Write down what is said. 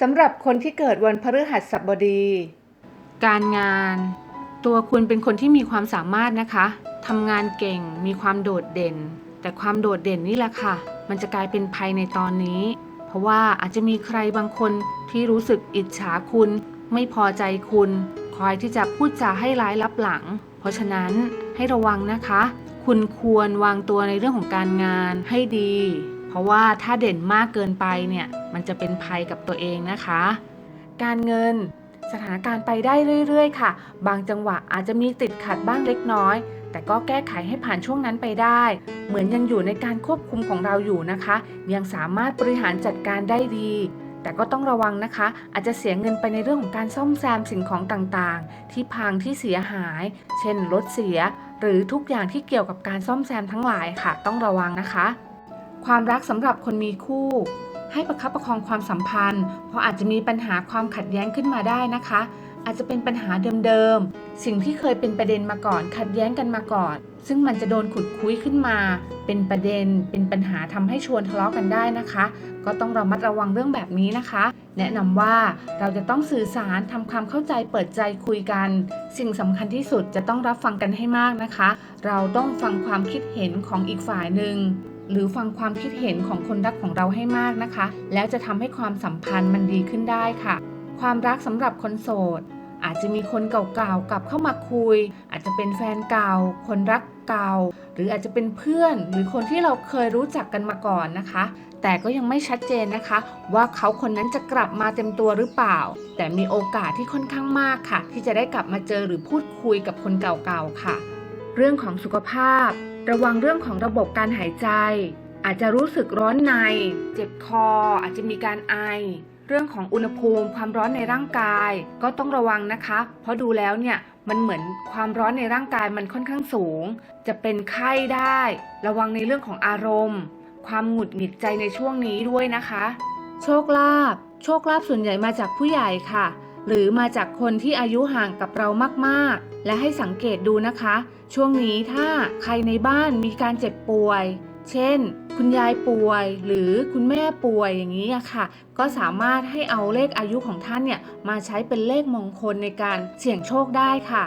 สำหรับคนที่เกิดวันพฤหัสบดี การงาน ตัวคุณเป็นคนที่มีความสามารถนะคะทำงานเก่งมีความโดดเด่น แต่ความโดดเด่นนี่แหละค่ะ มันจะกลายเป็นภัยในตอนนี้ เพราะว่าอาจจะมีใครบางคนที่รู้สึกอิจฉาคุณ ไม่พอใจคุณ คอยที่จะพูดจาให้ร้ายลับหลัง เพราะฉะนั้นให้ระวังนะคะ คุณควรวางตัวในเรื่องของการงานให้ดี ราะว่าถ้าเด่นมากเกินไปเนี่ยมันจะเป็นภัยกับตัวเองนะคะ การเงินสถานการณ์ไปได้เรื่อยๆ ค่ะ บางจังหวะอาจจะมีติดขัดบ้างเล็กน้อย แต่ก็แก้ไขให้ผ่านช่วงนั้นไปได้ เหมือนยังอยู่ในการควบคุมของเราอยู่นะคะ ยังสามารถบริหารจัดการได้ดี แต่ก็ต้องระวังนะคะ อาจจะเสียเงินไปในเรื่องของการซ่อมแซมสิ่งของต่างๆ ที่พังที่เสียหาย เช่นรถเสีย หรือทุกอย่างที่เกี่ยวกับการซ่อมแซมทั้งหลายค่ะ ต้องระวังนะคะ ความรักสำหรับคนมีคู่ ให้ประคับประคองความสัมพันธ์ เพราะอาจจะมีปัญหาความขัดแย้งขึ้นมาได้นะคะ อาจจะเป็นปัญหาเดิมๆ สิ่งที่เคยเป็นประเด็นมาก่อน ขัดแย้งกันมาก่อน ซึ่งมันจะโดนขุดคุ้ยขึ้นมา เป็นประเด็น เป็นปัญหาทำให้ชวนทะเลาะกันได้นะคะ ก็ต้องระมัดระวังเรื่องแบบนี้นะคะ แนะนำว่าเราจะต้องสื่อสารทำความเข้าใจเปิดใจคุยกัน สิ่งสำคัญที่สุดจะต้องรับฟังกันให้มากนะคะ เราต้องฟังความคิดเห็นของอีกฝ่ายหนึ่ง หรือฟังความคิดเห็นของคนรักของเราให้มากนะคะ แล้วจะทำให้ความสัมพันธ์มันดีขึ้นได้ค่ะ ความรักสำหรับคนโสด อาจจะมีคนเก่าๆกลับเข้ามาคุย อาจจะเป็นแฟนเก่า คนรักเก่า หรืออาจจะเป็นเพื่อน หรือคนที่เราเคยรู้จักกันมาก่อนนะคะ แต่ก็ยังไม่ชัดเจนนะคะ ว่าเขาคนนั้นจะกลับมาเต็มตัวหรือเปล่า แต่มีโอกาสที่ค่อนข้างมากค่ะ ที่จะได้กลับมาเจอหรือพูดคุยกับคนเก่าๆค่ะ เรื่องของสุขภาพ ระวังเรื่องของระบบการหายใจ อาจจะรู้สึกร้อนใน เจ็บคอ อาจจะมีการไอ เรื่องของอุณหภูมิความร้อนในร่างกาย ก็ต้องระวังนะคะ เพราะดูแล้วเนี่ยมันเหมือนความร้อนในร่างกายมันค่อนข้างสูง จะเป็นไข้ได้ ระวังในเรื่องของอารมณ์ ความหงุดหงิดใจในช่วงนี้ด้วยนะคะ โชคลาภโชคลาภส่วนใหญ่มาจากผู้ใหญ่ค่ะ หรือมาจากคนที่อายุห่างกับเรามากๆ และให้สังเกตดูนะคะ ช่วงนี้ถ้าใครในบ้านมีการเจ็บป่วย เช่น คุณยายป่วย หรือคุณแม่ป่วยอย่างนี้ค่ะ ก็สามารถให้เอาเลขอายุของท่านเนี่ยมาใช้เป็นเลขมงคลในการเสี่ยงโชคได้ค่ะ